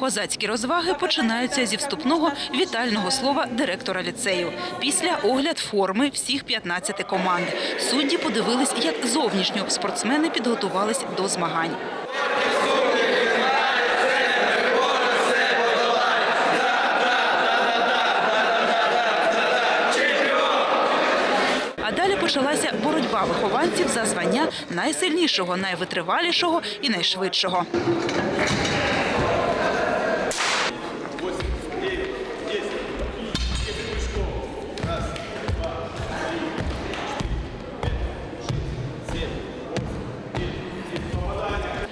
Козацькі розваги починаються зі вступного вітального слова директора ліцею. Після огляд форми всіх 15 команд. Судді подивились, як зовнішньо спортсмени підготувались до змагань. А далі почалася боротьба вихованців за звання найсильнішого, найвитривалішого і найшвидшого.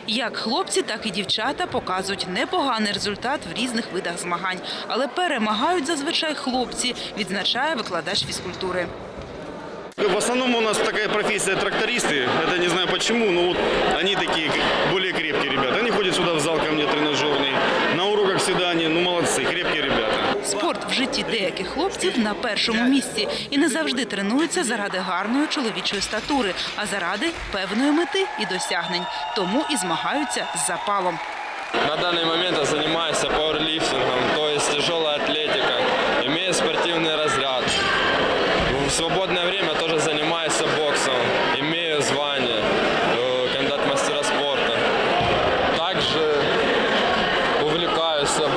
Як хлопці, так і дівчата показують непоганий результат в різних видах змагань, але перемагають зазвичай хлопці, відзначає викладач фізкультури. В основном у нас такая профессия трактористы. Это не знаю почему, но вот они такие более крепкие ребята. Они ходят сюда в зал ко мне тренажерный. На уроках всегда они, ну молодцы, крепкие ребята. Спорт в житті деяких хлопців на першому місці і не завжди тренуються заради гарної чоловічої статури, а заради певної мети і досягнень. Тому і змагаються з запалом. На данный момент я занимаюсь пауэрлифтингом, то есть тяжелая атлетика. Имею спортивный разряд. В свободное время тоже занимаюсь боксом. Имею звание э, кандидат мастера спорта. Также увлекаюсь баскетболом, футболом.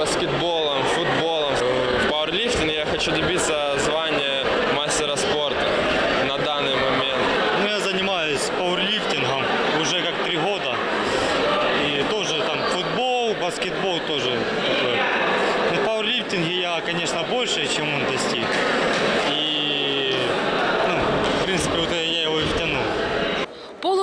Э, В пауэрлифтинге я хочу добиться звания мастера спорта на данный момент. Ну, я занимаюсь пауэрлифтингом уже как три года.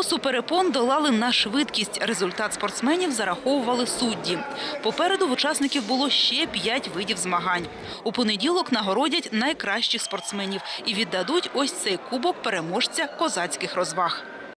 Полосу перепон долали на швидкість. Результат спортсменів зараховували судді. Попереду в учасників було ще п'ять видів змагань. У понеділок нагородять найкращих спортсменів і віддадуть ось цей кубок переможця козацьких розваг.